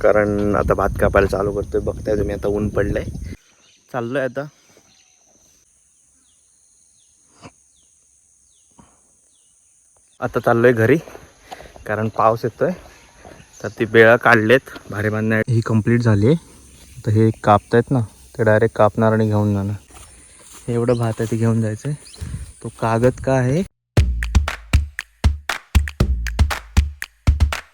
कारण आता भात कापायला चालू करतोय. बघताय तुम्ही आता ऊन पडलंय. चाललोय आता. आता चाललोय घरी कारण पाऊस येतोय. तर ती बेळा काढलेत भारी बांधण्या ही कंप्लीट झाली आहे तर हे कापतायत ना ते डायरेक्ट कापणार आणि घेऊन जाणार. एवढं भात आहे ते घेऊन जायचं तो कागद का आहे?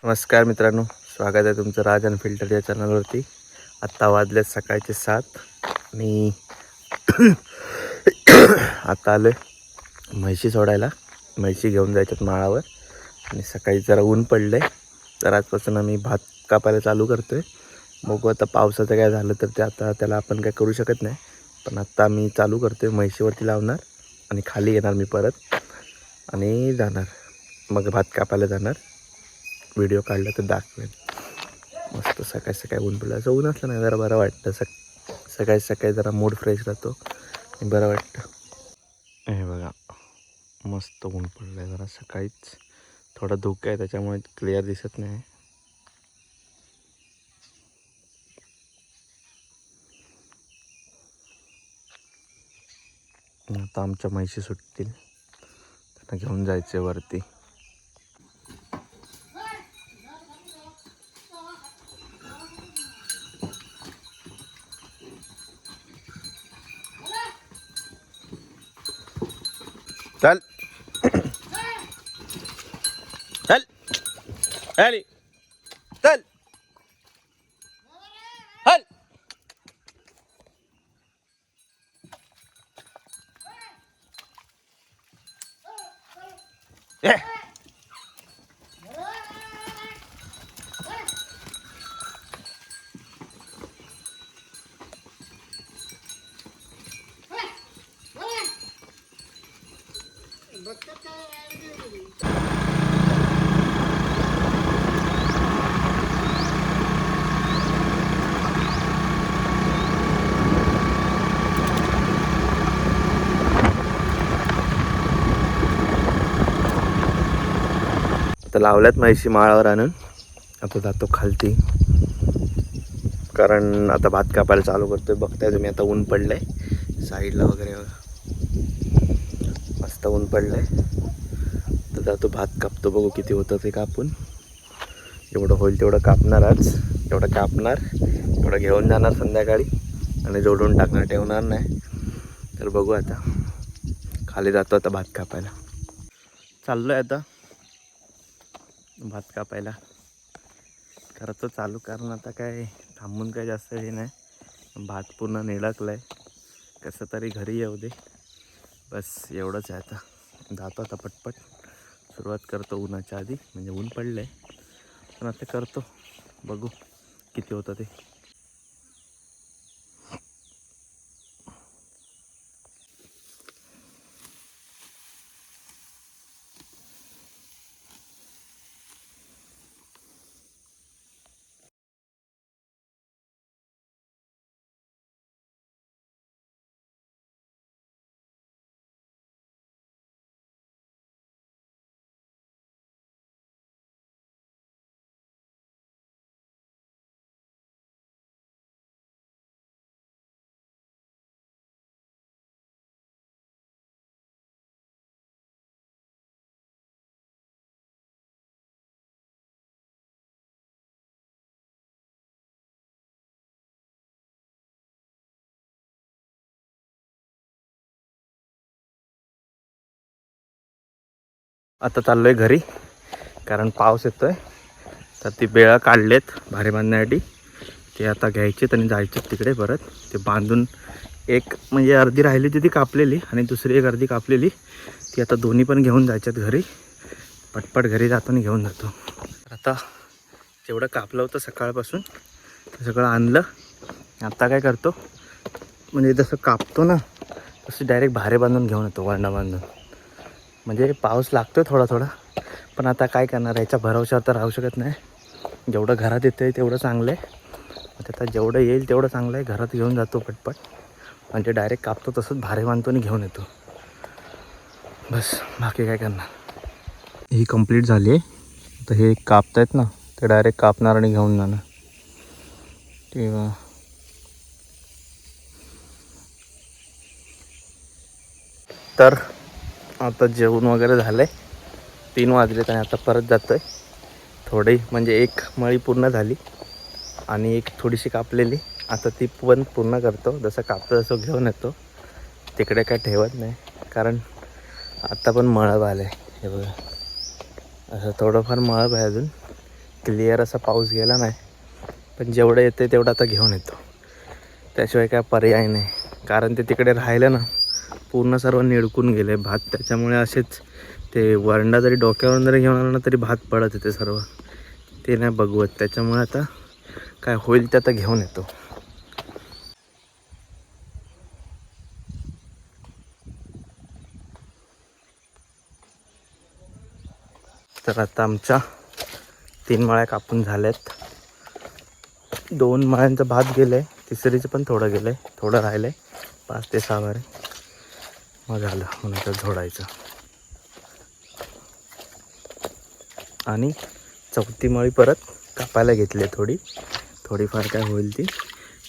नमस्कार मित्रांनो. स्वागत आहे तुमचं राज आणि फिल्टर या चॅनलवरती. आत्ता वाजले सकाळचे सात. आणि आत्ता आलो आहे म्हैशी सोडायला. म्हैशी घेऊन जायच्यात माळावर. आणि सकाळी जरा ऊन पडलं आहे तर आजपासून आम्ही भात कापायला चालू करतो आहे बघू आता पावसाचं काय झालं तर ते आता त्याला आपण काय करू शकत नाही. पण आत्ता मी चालू करतो आहे म्हैशीवरती लावणार. आणि खाली येणार मी परत. आणि जाणार. मग भात कापायला जाणार. व्हिडिओ काढला तर दाखवेन. मस्त सकाळी सकाळी ऊन पडलं. असं ऊन असलं ना जरा बरं वाटतं. सक सकाळी सकाळी जरा मूड फ्रेश राहतो आणि बरं वाटतं. हे बघा मस्त ऊन पडलं आहे जरा सकाळीच. थोडा धुकं आहे त्याच्यामुळे क्लिअर दिसत नाही. आता आमच्या म्हैशी सुटतील. त्यांना घेऊन जायचे वरती चल चल अली चल चल ए आता लावल्यात म्हैशी माळावर आणून. आता जातो खालती. कारण आता भात कापायला चालू करतोय. बघताय तुम्ही आता ऊन पडलंय. साईडला वगैरे मस्त ऊन पडलंय. तर जातो भात कापतो. बघू किती होतं ते कापून. जेवढं होईल तेवढं कापणार आज. जेवढं कापणार. तेवढं घेऊन जाणार संध्याकाळी. आणि जोडून टाकणार ठेवणार नाही. तर बघू आता. खाली जातो आता भात कापायला. चाललो आहे आता. भात कापायला. करतो चालू कारण आता काय थांबून काय जास्त हे नाही. भात पूर्ण निळकलं आहे कसं तरी घरी येऊ दे. बस एवढंच आहे आता. जातो आता पटपट. सुरुवात करतो उन्हाच्या आधी. म्हणजे ऊन पडलं आहे पण आता करतो. बघू किती होतं ते. आता चाललो आहे घरी कारण पाऊस येतो आहे तर ती बेळा काढलेत भारी बांधण्यासाठी. ते आता घ्यायचेत आणि जायचेत तिकडे परत. ते बांधून एक म्हणजे अर्धी राहिली होती ती कापलेली आणि दुसरी एक अर्धी कापलेली. ती आता दोन्ही पण घेऊन जायच्यात घरी. पटपट घरी जातो आणि घेऊन जातो. आता जेवढं कापलं होतं सकाळपासून ते सगळं आणलं. आता काय करतो? म्हणजे जसं कापतो ना तसं डायरेक्ट भारे बांधून घेऊन येतो वरणा बांधून. म्हणजे पाऊस लागतो थोडा थोडा पण आता काय करणार याच्या भरवशावर तर राहू शकत नाही. जेवढं घरात येतं आहे तेवढं चांगलं आहे आता आता जेवढं येईल तेवढं चांगलं आहे घरात घेऊन जातो पटपट. म्हणजे डायरेक्ट कापतो तसंच भारे बांधतो आणि घेऊन येतो. बस बाकी काय करणार? ही कंप्लीट झाली आहे. तर हे कापतायत ना ते डायरेक्ट कापणार आणि घेऊन जाणार. तेव्हा तर आता जेवण वगैरे झालं आहे तीन वाजलेत आणि आता परत जातो आहे थोडी म्हणजे एक मळी पूर्ण झाली आणि एक थोडीशी कापलेली. आता ती पण पूर्ण करतो. जसं कापतो तसं घेऊन येतो. तिकडे काय ठेवत नाही. कारण आता पण मळब आलं आहे हे बघा. असं थोडंफार मळब आहे अजून. क्लिअर असा पाऊस गेला नाही. पण जेवढं येते तेवढं आता घेऊन येतो. त्याशिवाय काय पर्याय नाही. कारण ते तिकडे राहिलं ना पूर्ण सर्व निडकून गेले. भात त्याच्यामुळे असेच ते वरंडा जरी डोक्यावरून जरी घेऊन आला ना तरी भात पडत येते सर्व. ते नाही बघवत. त्याच्यामुळे आता काय होईल ते आता घेऊन येतो. तर आता आमच्या तीन माळ्या कापून झाल्यात. दोन माळ्यांचं भात गेलं आहे तिसरीचं पण थोडं गेलं आहे थोडं राहिलं आहे पाच ते सहा बारे मग झालं मग तर झोडायचं. आणि चौथी माळी परत कापायला घेतली आहे थोडी. थोडीफार काय होईल ती.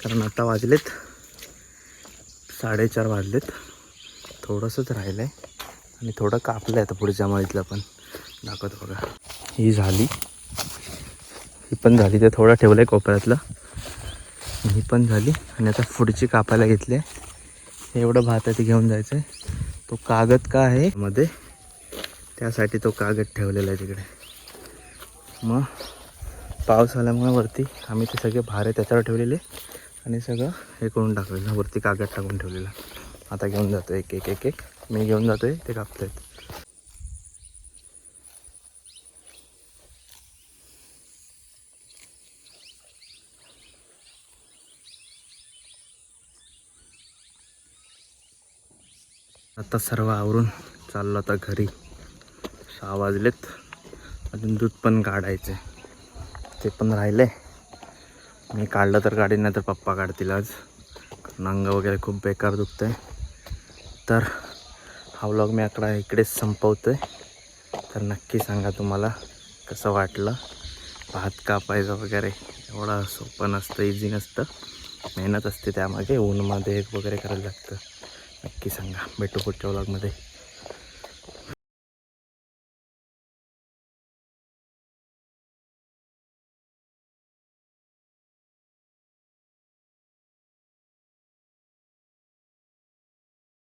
कारण आता वाजलेत साडेचार वाजलेत. थोडंसंच राहिलं आहे आणि थोडं कापलं आहे आता पुढच्या माळीतलं पण. दाखवतो बघा. ही झाली. ही पण झाली. ते थोडं ठेवलं आहे कोपऱ्यातलं. ही पण झाली. आणि आता पुढची कापायला घेतली आहे. एवढं भात आहे ते घेऊन जायचं आहे तो कागद का आहे? मध्ये. त्यासाठी तो कागद ठेवलेला आहे तिकडे. मग पाऊस आल्यामुळे वरती आम्ही ते सगळे भारे त्याच्यावर ठेवलेले आणि सगळं हे करून टाकलेलं. वरती कागद टाकून ठेवलेला. आता घेऊन जातो एक एक एक एक. मी घेऊन जातो आहे ते कापतायत. आता सर्व आवरून चाललो आता घरी. सहा वाजलेत. अजून दूध पण काढायचं ते पण राहिले मी काढलं तर काढेन नाही तर पप्पा काढतील आज. अंग वगैरे खूप बेकार दुखतं आहे तर हा व्लॉग मी आकडा इकडेच संपवतो आहे तर नक्की सांगा तुम्हाला कसं वाटलं. भात कापायचं वगैरे एवढं सोपं नसतं इझी नसतं. मेहनत असते त्यामागे. ऊनमध्ये वगैरे करायला लागतं. नक्की सांगा. भेटू पुढच्या ब्लॉगमध्ये